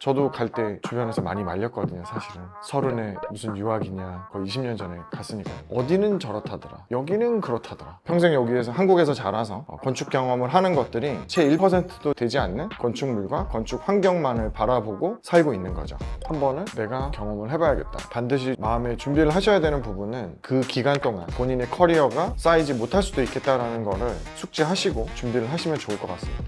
저도 갈 때 주변에서 많이 말렸거든요 사실은. 서른에 무슨 유학이냐 거의 20년 전에 갔으니까 어디는 저렇다더라. 여기는 그렇다더라. 평생 여기에서 한국에서 자라서 어, 건축 경험을 하는 것들이 채 1%도 되지 않는 건축물과 건축 환경만을 바라보고 살고 있는 거죠. 한 번은 내가 경험을 해봐야겠다. 반드시 마음에 준비를 하셔야 되는 부분은 그 기간 동안 본인의 커리어가 쌓이지 못할 수도 있겠다라는 거를 숙지하시고 준비를 하시면 좋을 것 같습니다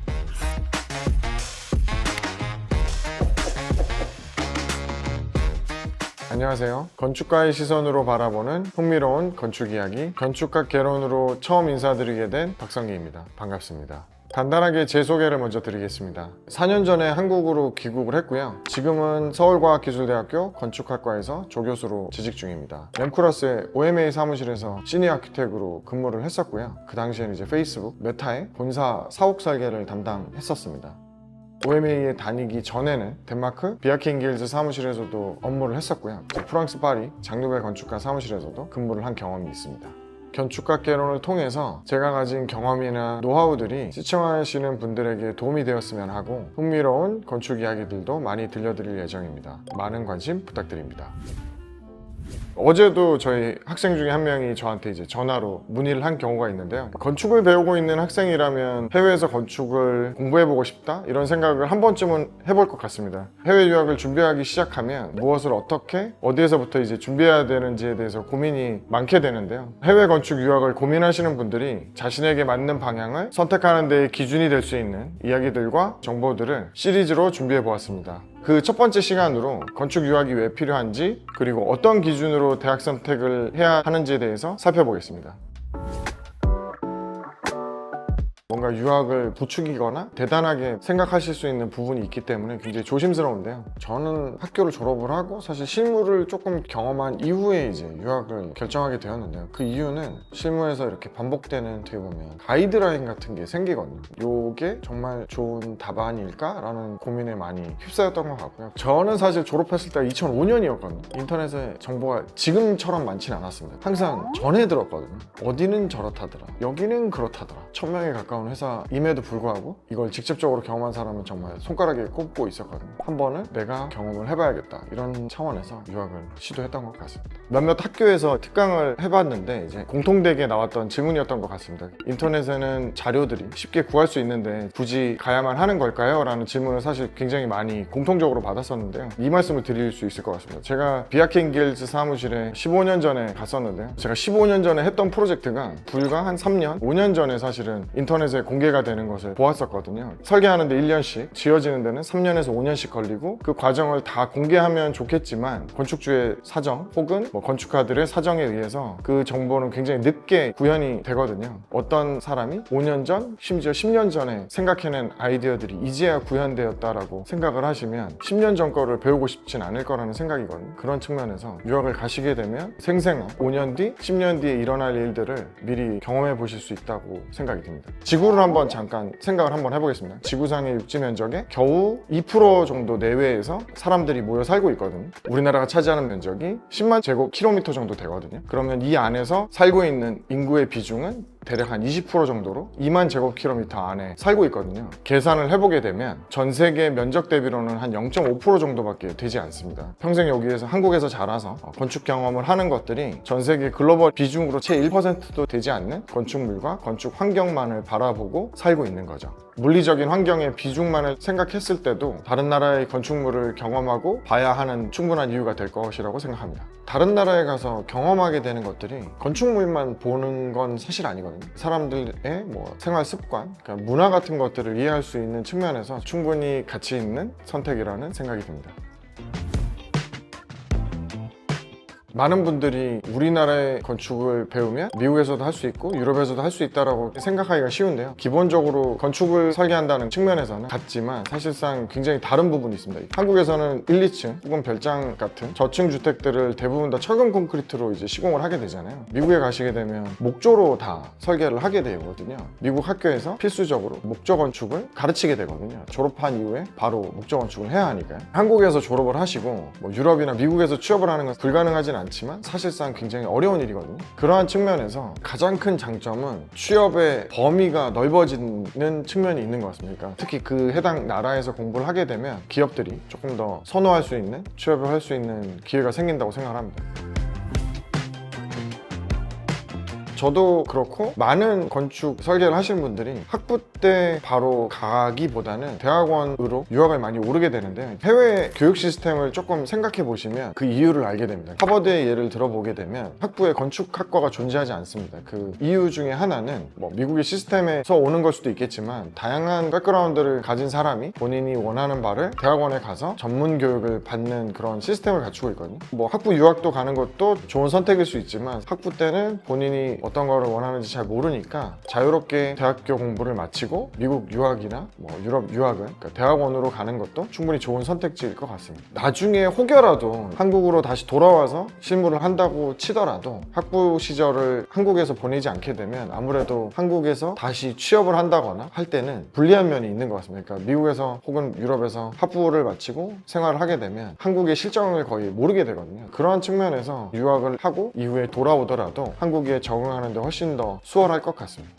안녕하세요. 건축가의 시선으로 바라보는 흥미로운 건축 이야기, 건축가 개론으로 처음 인사드리게 된 박성기입니다. 반갑습니다. 간단하게 제 소개를 먼저 드리겠습니다. 4년 전에 한국으로 귀국을 했고요. 지금은 서울과학기술대학교 건축학과에서 조교수로 재직 중입니다. 램쿠러스의 OMA 사무실에서 시니어 아키텍으로 근무를 했었고요. 그 당시에는 이제 페이스북, 메타의 본사 사옥 설계를 담당했었습니다. OMA에 다니기 전에는 덴마크 비아킹길즈 사무실에서도 업무를 했었고요. 프랑스 파리 장르벨 건축가 사무실에서도 근무를 한 경험이 있습니다. 건축가 개론을 통해서 제가 가진 경험이나 노하우들이 시청하시는 분들에게 도움이 되었으면 하고 흥미로운 건축 이야기들도 많이 들려드릴 예정입니다. 많은 관심 부탁드립니다. 어제도 저희 학생 중에 한 명이 저한테 이제 전화로 문의를 한 경우가 있는데요. 건축을 배우고 있는 학생이라면 해외에서 건축을 공부해보고 싶다? 이런 생각을 한 번쯤은 해볼 것 같습니다. 해외 유학을 준비하기 시작하면 무엇을 어떻게, 어디에서부터 이제 준비해야 되는지에 대해서 고민이 많게 되는데요. 해외 건축 유학을 고민하시는 분들이 자신에게 맞는 방향을 선택하는 데의 기준이 될 수 있는 이야기들과 정보들을 시리즈로 준비해 보았습니다. 그 첫 번째 시간으로 건축 유학이 왜 필요한지 그리고 어떤 기준으로 대학 선택을 해야 하는지에 대해서 살펴보겠습니다. 유학을 부추기거나 대단하게 생각하실 수 있는 부분이 있기 때문에 굉장히 조심스러운데요. 저는 학교를 졸업을 하고 사실 실무를 조금 경험한 이후에 이제 유학을 결정하게 되었는데요. 그 이유는 실무에서 이렇게 반복되는 어떻게 보면 가이드라인 같은 게 생기거든요. 요게 정말 좋은 답안일까라는 고민에 많이 휩싸였던 것 같고요. 저는 사실 졸업했을 때가 2005년이었거든요. 인터넷에 정보가 지금처럼 많지는 않았습니다. 항상 전해 들었거든요. 어디는 저렇다더라. 여기는 그렇다더라. 천 명에 가까운 회사 임에도 불구하고 이걸 직접적으로 경험한 사람은 정말 손가락에 꼽고 있었거든요. 한 번은 내가 경험을 해봐야겠다. 이런 차원에서 유학을 시도했던 것 같습니다. 몇몇 학교에서 특강을 해봤는데 이제 공통되게 나왔던 질문이었던 것 같습니다. 인터넷에는 자료들이 쉽게 구할 수 있는데 굳이 가야만 하는 걸까요? 라는 질문을 사실 굉장히 많이 공통적으로 받았었는데요. 이 말씀을 드릴 수 있을 것 같습니다. 제가 비아킹 길즈 사무실에 15년 전에 갔었는데요. 제가 15년 전에 했던 프로젝트가 불과 한 3년, 5년 전에 사실은 인터넷에 공개가 되는 것을 보았었거든요. 설계하는데 1년씩, 지어지는 데는 3년에서 5년씩 걸리고 그 과정을 다 공개하면 좋겠지만 건축주의 사정 혹은 뭐 건축가들의 사정에 의해서 그 정보는 굉장히 늦게 구현이 되거든요. 어떤 사람이 5년 전, 심지어 10년 전에 생각해낸 아이디어들이 이제야 구현되었다라고 생각을 하시면 10년 전 거를 배우고 싶진 않을 거라는 생각이거든요. 그런 측면에서 유학을 가시게 되면 생생한 5년 뒤, 10년 뒤에 일어날 일들을 미리 경험해 보실 수 있다고 생각이 듭니다. 지구 를 한번 잠깐 생각을 한번 해보겠습니다. 지구상의 육지 면적의 겨우 2% 정도 내외에서 사람들이 모여 살고 있거든요. 우리나라가 차지하는 면적이 10만 제곱킬로미터 정도 되거든요. 그러면 이 안에서 살고 있는 인구의 비중은 대략 한 20% 정도로 2만 제곱킬로미터 안에 살고 있거든요. 계산을 해보게 되면 전 세계 면적 대비로는 한 0.5% 정도밖에 되지 않습니다. 평생 여기에서 한국에서 자라서 어, 건축 경험을 하는 것들이 전 세계 글로벌 비중으로 채 1%도 되지 않는 건축물과 건축 환경만을 바라보고 살고 있는 거죠. 물리적인 환경의 비중만을 생각했을 때도 다른 나라의 건축물을 경험하고 봐야 하는 충분한 이유가 될 것이라고 생각합니다. 다른 나라에 가서 경험하게 되는 것들이 건축물만 보는 건 사실 아니거든요. 사람들의 뭐 생활 습관, 그러니까 문화 같은 것들을 이해할 수 있는 측면에서 충분히 가치 있는 선택이라는 생각이 듭니다. 많은 분들이 우리나라의 건축을 배우면 미국에서도 할 수 있고 유럽에서도 할 수 있다라고 생각하기가 쉬운데요. 기본적으로 건축을 설계한다는 측면에서는 같지만 사실상 굉장히 다른 부분이 있습니다. 한국에서는 1, 2층 혹은 별장 같은 저층 주택들을 대부분 다 철근 콘크리트로 이제 시공을 하게 되잖아요. 미국에 가시게 되면 목조로 다 설계를 하게 되거든요. 미국 학교에서 필수적으로 목조 건축을 가르치게 되거든요. 졸업한 이후에 바로 목조 건축을 해야 하니까요. 한국에서 졸업을 하시고 뭐 유럽이나 미국에서 취업을 하는 건 불가능하진 않 지만 사실상 굉장히 어려운 일이거든요. 그러한 측면에서 가장 큰 장점은 취업의 범위가 넓어지는 측면이 있는 것 같습니다. 그러니까 특히 그 해당 나라에서 공부를 하게 되면 기업들이 조금 더 선호할 수 있는 취업을 할 수 있는 기회가 생긴다고 생각합니다. 저도 그렇고 많은 건축 설계를 하시는 분들이 학부 때 바로 가기보다는 대학원으로 유학을 많이 오르게 되는데 해외 교육 시스템을 조금 생각해 보시면 그 이유를 알게 됩니다. 하버드의 예를 들어보게 되면 학부에 건축학과가 존재하지 않습니다. 그 이유 중에 하나는 뭐 미국의 시스템에서 오는 걸 수도 있겠지만 다양한 백그라운드를 가진 사람이 본인이 원하는 바를 대학원에 가서 전문 교육을 받는 그런 시스템을 갖추고 있거든요. 뭐 학부 유학도 가는 것도 좋은 선택일 수 있지만 학부 때는 본인이 어떤 거를 원하는지 잘 모르니까 자유롭게 대학교 공부를 마치고 미국 유학이나 뭐 유럽 유학을 그러니까 대학원으로 가는 것도 충분히 좋은 선택지일 것 같습니다. 나중에 혹여라도 한국으로 다시 돌아와서 실무를 한다고 치더라도 학부 시절을 한국에서 보내지 않게 되면 아무래도 한국에서 다시 취업을 한다거나 할 때는 불리한 면이 있는 것 같습니다. 그러니까 미국에서 혹은 유럽에서 학부를 마치고 생활을 하게 되면 한국의 실정을 거의 모르게 되거든요. 그러한 측면에서 유학을 하고 이후에 돌아오더라도 한국에 적응 하는데 훨씬 더 수월할 것 같습니다.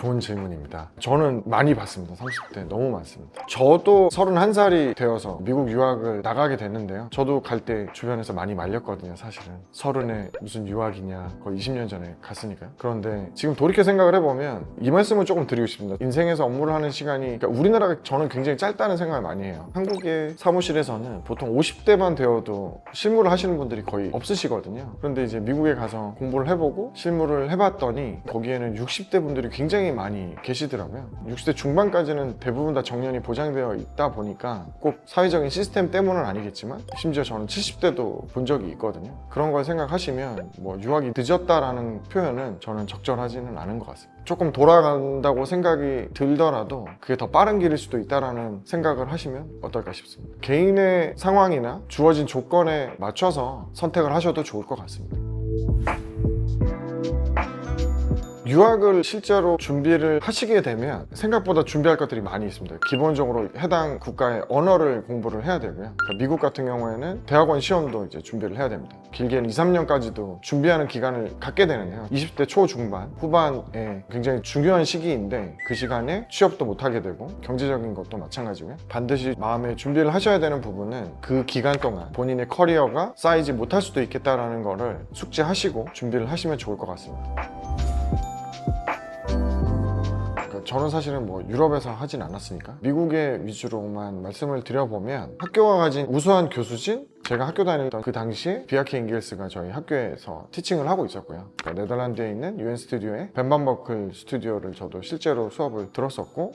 좋은 질문입니다. 저는 많이 받습니다. 30대 너무 많습니다. 저도 31살이 되어서 미국 유학을 나가게 됐는데요. 저도 갈 때 주변에서 많이 말렸거든요. 사실은 서른에 무슨 유학이냐 거의 20년 전에 갔으니까요. 그런데 지금 돌이켜 생각을 해보면 이 말씀을 조금 드리고 싶습니다. 인생에서 업무를 하는 시간이 그러니까 우리나라가 저는 굉장히 짧다는 생각을 많이 해요. 한국의 사무실에서는 보통 50대만 되어도 실무를 하시는 분들이 거의 없으시거든요. 그런데 이제 미국에 가서 공부를 해보고 실무를 해봤더니 거기에는 60대 분들이 굉장히 많이 계시더라고요. 60대 중반까지는 대부분 다 정년이 보장되어 있다 보니까 꼭 사회적인 시스템 때문은 아니겠지만 심지어 저는 70대도 본 적이 있거든요. 그런 걸 생각하시면 뭐 유학이 늦었다라는 표현은 저는 적절하지는 않은 것 같습니다. 조금 돌아간다고 생각이 들더라도 그게 더 빠른 길일 수도 있다라는 생각을 하시면 어떨까 싶습니다. 개인의 상황이나 주어진 조건에 맞춰서 선택을 하셔도 좋을 것 같습니다. 유학을 실제로 준비를 하시게 되면 생각보다 준비할 것들이 많이 있습니다. 기본적으로 해당 국가의 언어를 공부를 해야 되고요. 그러니까 미국 같은 경우에는 대학원 시험도 이제 준비를 해야 됩니다. 길게는 2, 3년까지도 준비하는 기간을 갖게 되는데요. 20대 초중반, 후반에 굉장히 중요한 시기인데 그 시간에 취업도 못 하게 되고 경제적인 것도 마찬가지고요. 반드시 마음에 준비를 하셔야 되는 부분은 그 기간 동안 본인의 커리어가 쌓이지 못할 수도 있겠다라는 거를 숙지하시고 준비를 하시면 좋을 것 같습니다. 저는 사실은 뭐 유럽에서 하진 않았으니까 미국의 위주로만 말씀을 드려보면 학교가 가진 우수한 교수진 제가 학교 다니던 그 당시에 비아키 잉길스가 저희 학교에서 티칭을 하고 있었고요. 그러니까 네덜란드에 있는 유엔 스튜디오의 벤반버클 스튜디오를 저도 실제로 수업을 들었었고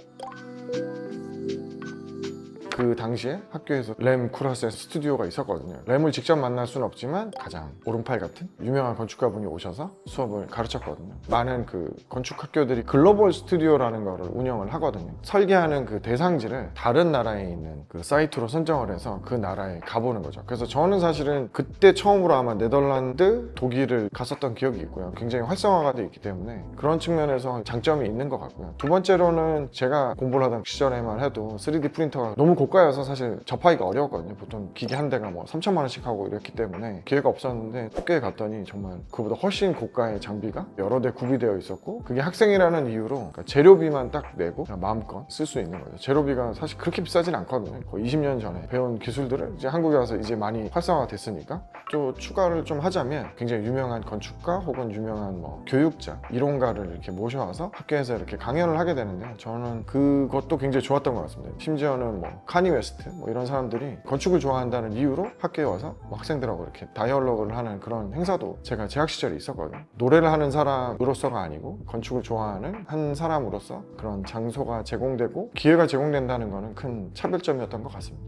그 당시에 학교에서 램 쿠라스의 스튜디오가 있었거든요. 램을 직접 만날 수는 없지만 가장 오른팔 같은 유명한 건축가 분이 오셔서 수업을 가르쳤거든요. 많은 그 건축 학교들이 글로벌 스튜디오라는 거를 운영을 하거든요. 설계하는 그 대상지를 다른 나라에 있는 그 사이트로 선정을 해서 그 나라에 가보는 거죠. 그래서 저는 사실은 그때 처음으로 아마 네덜란드, 독일을 갔었던 기억이 있고요. 굉장히 활성화가 돼 있기 때문에 그런 측면에서 장점이 있는 것 같고요. 두 번째로는 제가 공부를 하던 시절에만 해도 3D 프린터가 너무 고가여서 사실 접하기가 어려웠거든요. 보통 기계 한 대가 뭐 3천만 원씩 하고 이랬기 때문에 기회가 없었는데 학교에 갔더니 정말 그보다 훨씬 고가의 장비가 여러 대 구비되어 있었고 그게 학생이라는 이유로 그러니까 재료비만 딱 내고 마음껏 쓸 수 있는 거죠. 재료비가 사실 그렇게 비싸진 않거든요. 거의 20년 전에 배운 기술들을 이제 한국에 와서 이제 많이 활성화가 됐으니까 또 추가를 좀 하자면 굉장히 유명한 건축가 혹은 유명한 뭐 교육자, 이론가를 이렇게 모셔와서 학교에서 이렇게 강연을 하게 되는데 저는 그것도 굉장히 좋았던 것 같습니다. 심지어는 뭐 카니 웨스트 뭐 이런 사람들이 건축을 좋아한다는 이유로 학교에 와서 뭐 학생들하고 이렇게 다이얼로그를 하는 그런 행사도 제가 재학 시절에 있었거든요. 노래를 하는 사람으로서가 아니고 건축을 좋아하는 한 사람으로서 그런 장소가 제공되고 기회가 제공된다는 거는 큰 차별점이었던 것 같습니다.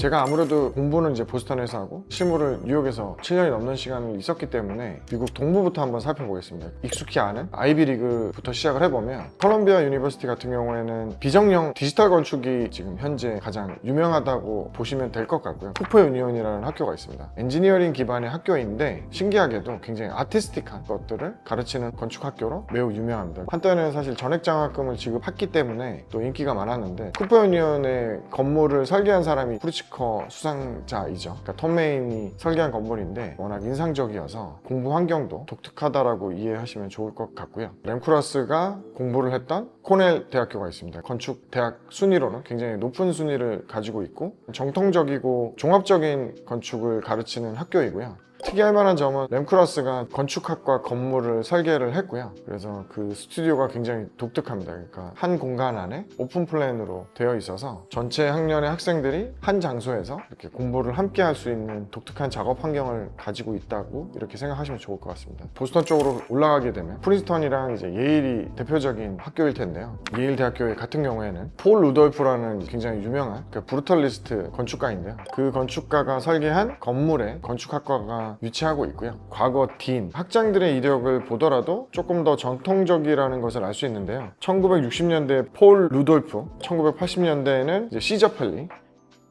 제가 아무래도 공부는 이제 보스턴에서 하고 실무를 뉴욕에서 7년이 넘는 시간을 있었기 때문에 미국 동부부터 한번 살펴보겠습니다. 익숙히 아는 아이비리그부터 시작을 해보면 컬럼비아 유니버시티 같은 경우에는 비정형 디지털 건축이 지금 현재 가장 유명하다고 보시면 될 것 같고요. 쿠퍼 유니온이라는 학교가 있습니다. 엔지니어링 기반의 학교인데 신기하게도 굉장히 아티스틱한 것들을 가르치는 건축 학교로 매우 유명합니다. 한때는 사실 전액 장학금을 지급했기 때문에 또 인기가 많았는데 쿠퍼 유니온의 건물을 설계한 사람이 프루치 커 수상자이죠. 그러니까 톰 메인이 설계한 건물인데 워낙 인상적이어서 공부 환경도 독특하다라고 이해하시면 좋을 것 같고요. 램쿠라스가 공부를 했던 코넬 대학교가 있습니다. 건축 대학 순위로는 굉장히 높은 순위를 가지고 있고 정통적이고 종합적인 건축을 가르치는 학교이고요. 특이할 만한 점은 램크라스가 건축학과 건물을 설계를 했고요. 그래서 그 스튜디오가 굉장히 독특합니다. 그러니까 한 공간 안에 오픈 플랜으로 되어 있어서 전체 학년의 학생들이 한 장소에서 이렇게 공부를 함께 할 수 있는 독특한 작업 환경을 가지고 있다고 이렇게 생각하시면 좋을 것 같습니다. 보스턴 쪽으로 올라가게 되면 프린스턴이랑 이제 예일이 대표적인 학교일 텐데요. 예일 대학교 같은 경우에는 폴 루돌프라는 굉장히 유명한 그 브루털리스트 건축가인데요. 그 건축가가 설계한 건물에 건축학과가 위치하고 있고요. 과거 딘 학장들의 이력을 보더라도 조금 더 전통적이라는 것을 알 수 있는데요. 1960년대 폴 루돌프, 1980년대에는 이제 시저 펠리,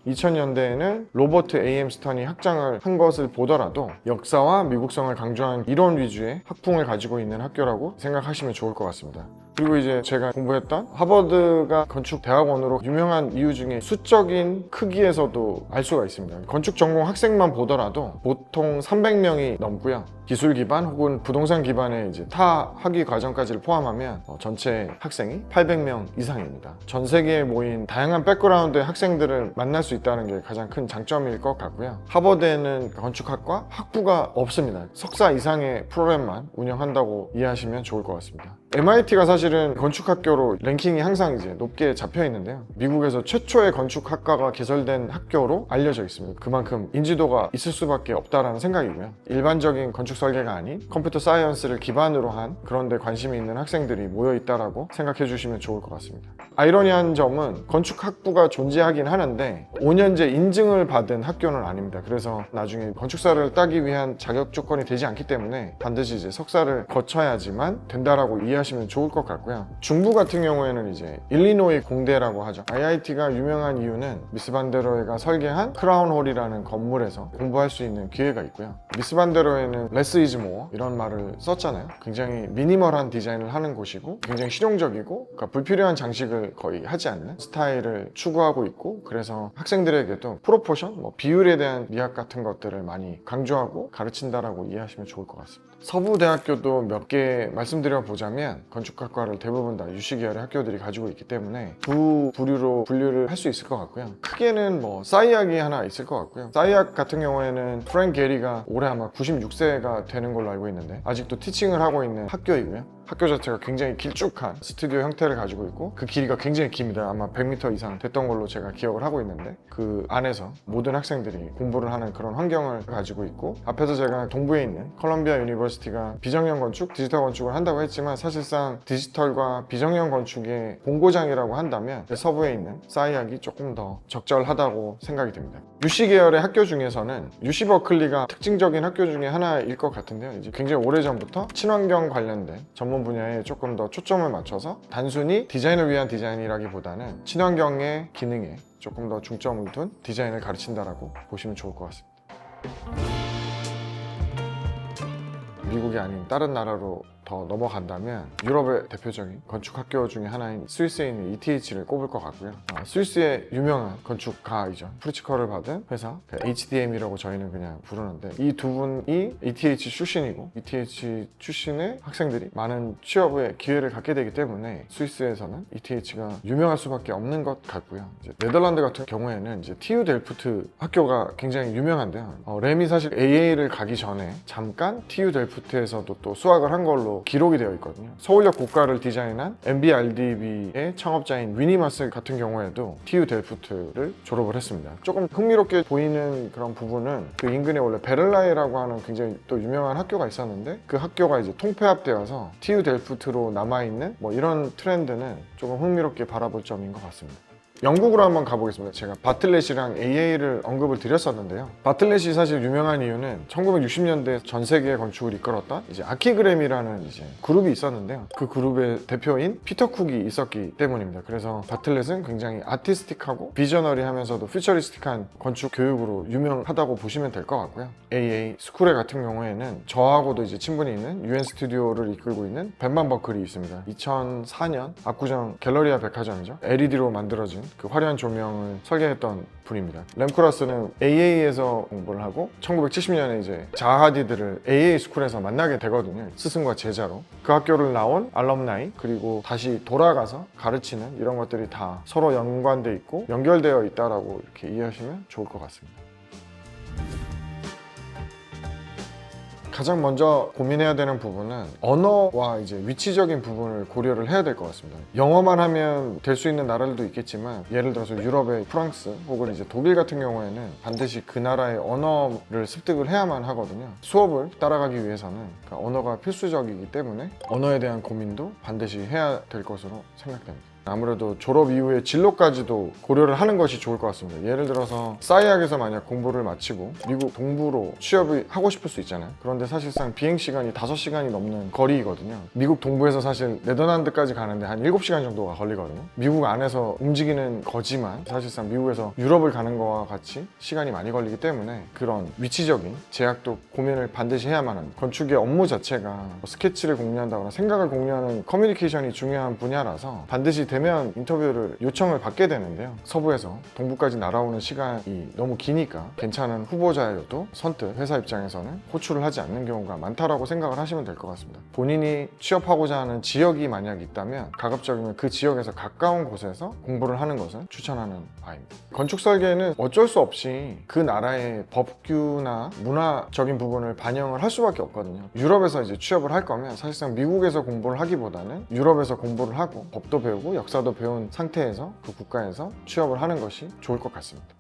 2000년대에는 로버트 A.M. 스턴이 학장을 한 것을 보더라도 역사와 미국성을 강조한 이론 위주의 학풍을 가지고 있는 학교라고 생각하시면 좋을 것 같습니다. 그리고 이제 제가 공부했던 하버드가 건축 대학원으로 유명한 이유 중에 수적인 크기에서도 알 수가 있습니다. 건축 전공 학생만 보더라도 보통 300명이 넘고요. 기술 기반 혹은 부동산 기반의 이제 타 학위 과정까지를 포함하면 어, 전체 학생이 800명 이상입니다. 전 세계에 모인 다양한 백그라운드의 학생들을 만날 수 있다는 게 가장 큰 장점일 것 같고요. 하버드에는 건축학과 학부가 없습니다. 석사 이상의 프로그램만 운영한다고 이해하시면 좋을 것 같습니다. MIT가 사실은 건축학교로 랭킹이 항상 이제 높게 잡혀 있는데요. 미국에서 최초의 건축학과가 개설된 학교로 알려져 있습니다. 그만큼 인지도가 있을 수밖에 없다라는 생각이고요. 일반적인 건축 설계가 아닌 컴퓨터 사이언스를 기반으로 한 그런 데 관심이 있는 학생들이 모여 있다라고 생각해 주시면 좋을 것 같습니다. 아이러니한 점은 건축학부가 존재하긴 하는데 5년제 인증을 받은 학교는 아닙니다. 그래서 나중에 건축사를 따기 위한 자격 조건이 되지 않기 때문에 반드시 이제 석사를 거쳐야지만 된다라고 이해 하시면 좋을 것 같고요. 중부 같은 경우에는 이제 일리노이 공대라고 하죠. IIT가 유명한 이유는 미스 반데로에가 설계한 크라운홀이라는 건물에서 공부할 수 있는 기회가 있고요. 미스 반데로에는 레스 이즈 모어 이런 말을 썼잖아요. 굉장히 미니멀한 디자인을 하는 곳이고 굉장히 실용적이고 그러니까 불필요한 장식을 거의 하지 않는 스타일을 추구하고 있고 그래서 학생들에게도 프로포션, 뭐 비율에 대한 미학 같은 것들을 많이 강조하고 가르친다라고 이해하시면 좋을 것 같습니다. 서부대학교도 몇 개 말씀드려 보자면 건축학과를 대부분 다 유시계열의 학교들이 가지고 있기 때문에 두 부류로 분류를 할 수 있을 것 같고요. 크게는 뭐 사이학이 하나 있을 것 같고요. 사이학 같은 경우에는 프랭 게리가 올해 아마 96세가 되는 걸로 알고 있는데 아직도 티칭을 하고 있는 학교이고요. 학교 자체가 굉장히 길쭉한 스튜디오 형태를 가지고 있고 그 길이가 굉장히 깁니다. 아마 100m 이상 됐던 걸로 제가 기억을 하고 있는데 그 안에서 모든 학생들이 공부를 하는 그런 환경을 가지고 있고 앞에서 제가 동부에 있는 컬럼비아 유니버시티가 비정형 건축, 디지털 건축을 한다고 했지만 사실상 디지털과 비정형 건축의 본고장이라고 한다면 서부에 있는 사이학이 조금 더 적절하다고 생각이 듭니다. UC 계열의 학교 중에서는 UC 버클리가 특징적인 학교 중에 하나일 것 같은데요. 이제 굉장히 오래전부터 친환경 관련된 전문 분야에 조금 더 초점을 맞춰서 단순히 디자인을 위한 디자인이라기보다는 친환경의 기능에 조금 더 중점을 둔 디자인을 가르친다라고 보시면 좋을 것 같습니다. 미국이 아닌 다른 나라로 더 넘어간다면 유럽의 대표적인 건축 학교 중에 하나인 스위스에 있는 ETH를 꼽을 것 같고요. 아, 스위스의 유명한 건축가이죠. 프리츠커를 받은 회사 그 HDM이라고 저희는 그냥 부르는데 이 두 분이 ETH 출신이고 ETH 출신의 학생들이 많은 취업의 기회를 갖게 되기 때문에 스위스에서는 ETH가 유명할 수밖에 없는 것 같고요. 네덜란드 같은 경우에는 이제 TU 델프트 학교가 굉장히 유명한데요. 어, 램이 사실 AA를 가기 전에 잠깐 TU 델프트에서도 또 수학을 한 걸로 기록이 되어 있거든요. 서울역 고가를 디자인한 MBRDB의 창업자인 위니마스 같은 경우에도 TU 델프트를 졸업을 했습니다. 조금 흥미롭게 보이는 그런 부분은 그 인근에 원래 베를라이라고 하는 굉장히 또 유명한 학교가 있었는데 그 학교가 이제 통폐합되어서 TU 델프트로 남아있는 뭐 이런 트렌드는 조금 흥미롭게 바라볼 점인 것 같습니다. 영국으로 한번 가보겠습니다. 제가 바틀렛이랑 AA를 언급을 드렸었는데요. 바틀렛이 사실 유명한 이유는 1960년대 전 세계 건축을 이끌었던 이제 아키그램이라는 이제 그룹이 있었는데요. 그 그룹의 대표인 피터 쿡이 있었기 때문입니다. 그래서 바틀렛은 굉장히 아티스틱하고 비저너리하면서도 퓨처리스틱한 건축 교육으로 유명하다고 보시면 될 것 같고요. AA 스쿨에 같은 경우에는 저하고도 이제 친분이 있는 UN 스튜디오를 이끌고 있는 벤반 버클이 있습니다. 2004년 압구정 갤러리아 백화점이죠. LED로 만들어진 그 화려한 조명을 설계했던 분입니다. 램크라스는 AA에서 공부를 하고 1970년에 이제 자하디드를 AA 스쿨에서 만나게 되거든요. 스승과 제자로. 그 학교를 나온 알럼나이 그리고 다시 돌아가서 가르치는 이런 것들이 다 서로 연관돼 있고 연결되어 있다라고 이렇게 이해하시면 좋을 것 같습니다. 가장 먼저 고민해야 되는 부분은 언어와 이제 위치적인 부분을 고려를 해야 될 것 같습니다. 영어만 하면 될 수 있는 나라들도 있겠지만 예를 들어서 유럽의 프랑스 혹은 이제 독일 같은 경우에는 반드시 그 나라의 언어를 습득을 해야만 하거든요. 수업을 따라가기 위해서는 그러니까 언어가 필수적이기 때문에 언어에 대한 고민도 반드시 해야 될 것으로 생각됩니다. 아무래도 졸업 이후에 진로까지도 고려를 하는 것이 좋을 것 같습니다. 예를 들어서 사이학에서 만약 공부를 마치고 미국 동부로 취업을 하고 싶을 수 있잖아요. 그런데 사실상 비행 시간이 5시간이 넘는 거리거든요. 미국 동부에서 사실 네덜란드까지 가는데 한 7시간 정도가 걸리거든요. 미국 안에서 움직이는 거지만 사실상 미국에서 유럽을 가는 거와 같이 시간이 많이 걸리기 때문에 그런 위치적인 제약도 고민을 반드시 해야만 합니다. 건축의 업무 자체가 뭐 스케치를 공유한다거나 생각을 공유하는 커뮤니케이션이 중요한 분야라서 반드시 되면 인터뷰를 요청을 받게 되는데요. 서부에서 동부까지 날아오는 시간이 너무 기니까 괜찮은 후보자여도 선뜻 회사 입장에서는 호출을 하지 않는 경우가 많다라고 생각을 하시면 될 것 같습니다. 본인이 취업하고자 하는 지역이 만약 있다면 가급적이면 그 지역에서 가까운 곳에서 공부를 하는 것을 추천하는 바입니다. 건축 설계는 어쩔 수 없이 그 나라의 법규나 문화적인 부분을 반영을 할 수밖에 없거든요. 유럽에서 이제 취업을 할 거면 사실상 미국에서 공부를 하기보다는 유럽에서 공부를 하고 법도 배우고 역사도 배운 상태에서 그 국가에서 취업을 하는 것이 좋을 것 같습니다.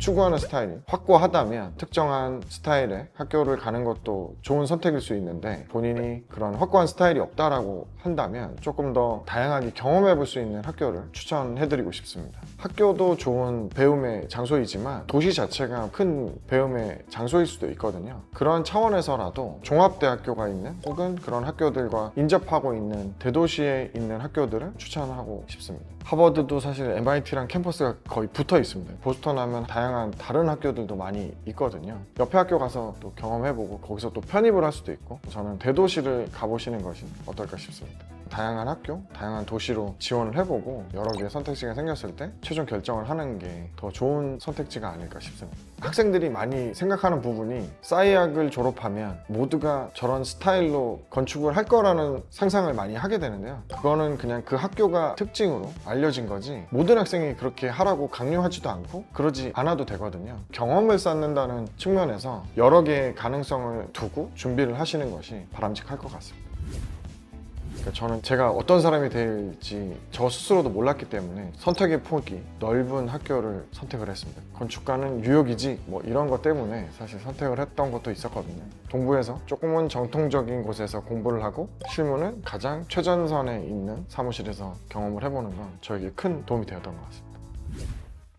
추구하는 스타일이 확고하다면 특정한 스타일의 학교를 가는 것도 좋은 선택일 수 있는데 본인이 그런 확고한 스타일이 없다라고 한다면 조금 더 다양하게 경험해 볼 수 있는 학교를 추천해 드리고 싶습니다. 학교도 좋은 배움의 장소이지만 도시 자체가 큰 배움의 장소일 수도 있거든요. 그런 차원에서라도 종합대학교가 있는 혹은 그런 학교들과 인접하고 있는 대도시에 있는 학교들을 추천하고 싶습니다. 하버드도 사실 MIT랑 캠퍼스가 거의 붙어 있습니다. 보스턴 하면 다양한 다른 학교들도 많이 있거든요. 옆에 학교 가서 또 경험해보고 거기서 또 편입을 할 수도 있고 저는 대도시를 가보시는 것이 어떨까 싶습니다. 다양한 학교, 다양한 도시로 지원을 해보고 여러 개의 선택지가 생겼을 때 최종 결정을 하는 게 더 좋은 선택지가 아닐까 싶습니다. 학생들이 많이 생각하는 부분이 사이학을 졸업하면 모두가 저런 스타일로 건축을 할 거라는 상상을 많이 하게 되는데요. 그거는 그냥 그 학교가 특징으로 알려진 거지 모든 학생이 그렇게 하라고 강요하지도 않고 그러지 않아도 되거든요. 경험을 쌓는다는 측면에서 여러 개의 가능성을 두고 준비를 하시는 것이 바람직할 것 같습니다. 그러니까 저는 제가 어떤 사람이 될지 저 스스로도 몰랐기 때문에 선택의 폭이 넓은 학교를 선택을 했습니다. 건축가는 유역이지 뭐 이런 것 때문에 사실 선택을 했던 것도 있었거든요. 동부에서 조금은 정통적인 곳에서 공부를 하고 실무는 가장 최전선에 있는 사무실에서 경험을 해보는 건 저에게 큰 도움이 되었던 것 같습니다.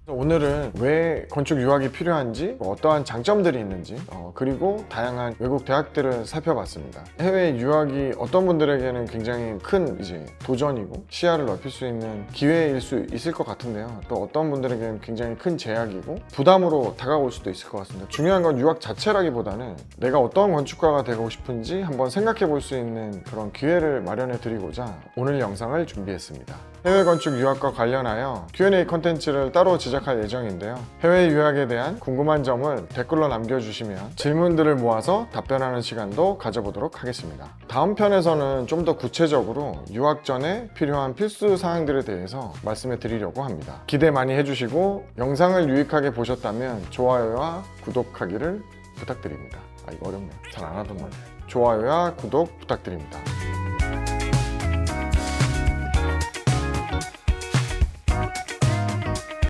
오늘은 왜 건축 유학이 필요한지, 뭐 어떠한 장점들이 있는지, 어, 그리고 다양한 외국 대학들을 살펴봤습니다. 해외 유학이 어떤 분들에게는 굉장히 큰 이제 도전이고 시야를 넓힐 수 있는 기회일 수 있을 것 같은데요. 또 어떤 분들에게는 굉장히 큰 제약이고 부담으로 다가올 수도 있을 것 같습니다. 중요한 건 유학 자체라기보다는 내가 어떤 건축가가 되고 싶은지 한번 생각해 볼 수 있는 그런 기회를 마련해 드리고자 오늘 영상을 준비했습니다. 해외 건축 유학과 관련하여 Q&A 컨텐츠를 따로 제작 할 예정인데요. 해외 유학에 대한 궁금한 점을 댓글로 남겨주시면 질문들을 모아서 답변하는 시간도 가져보도록 하겠습니다. 다음 편에서는 좀 더 구체적으로 유학 전에 필요한 필수 사항들에 대해서 말씀해 드리려고 합니다. 기대 많이 해주시고 영상을 유익하게 보셨다면 좋아요와 구독하기를 부탁드립니다. 아 이거 어렵네요. 잘 안 하던 말. 좋아요와 구독 부탁드립니다.